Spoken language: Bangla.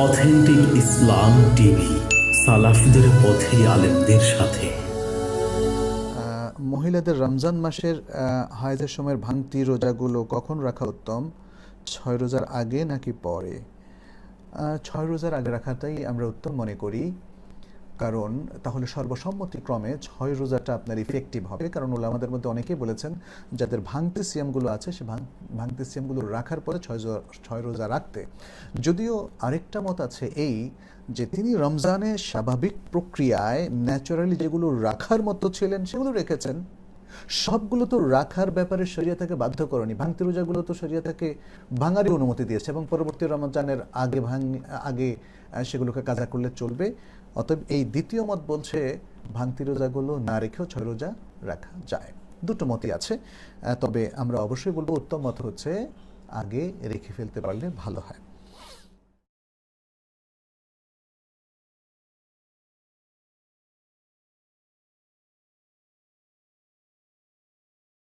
অথেন্টিক ইসলাম টিভি, সালাফদের পথে আলেমদের সাথে। মহিলাদের রমজান মাসের হায়দের সময়ের ভাঙতি রোজাগুলো কখন রাখা উত্তম? ছয় রোজার আগে নাকি পরে? ছয় রোজার আগে রাখাটাই আমরা উত্তম মনে করি। কারণ তাহলে সর্বসম্মতিক্রমে ছয় রোজাটা আপনার ইফেক্টিভ হবে। কারণ ওলামাদের মধ্যে অনেকেই বলেছেন, যাদের ভাঙতে সিয়ামগুলো আছে, সে ভাঙতে সিএমগুলো রাখার পরে ছয় ছয় রোজা রাখতে। যদিও আরেকটা মত আছে এই যে তিনি রমজানে স্বাভাবিক প্রক্রিয়ায় ন্যাচারালি যেগুলো রাখার মতো ছিলেন, সেগুলো রেখেছেন। সবগুলো তো রাখার ব্যাপারে শরিয়া তাকে বাধ্য করেনি। ভাঙতি রোজাগুলো তো শরিয়া তাকে ভাঙারই অনুমতি দিয়েছে এবং পরবর্তী রমজানের আগে ভাঙ, আগে সেগুলোকে কাজা করলে চলবে। অতএব এই দ্বিতীয় মত বলছে ভাঙতি রোজাগুলো না রেখেও ছয় রোজা রাখা যায়। দুটো মতই আছে। তবে আমরা অবশ্যই বলব, উত্তম মত হচ্ছে, আগে রেখে ফেলতে পারলে ভালো হয়।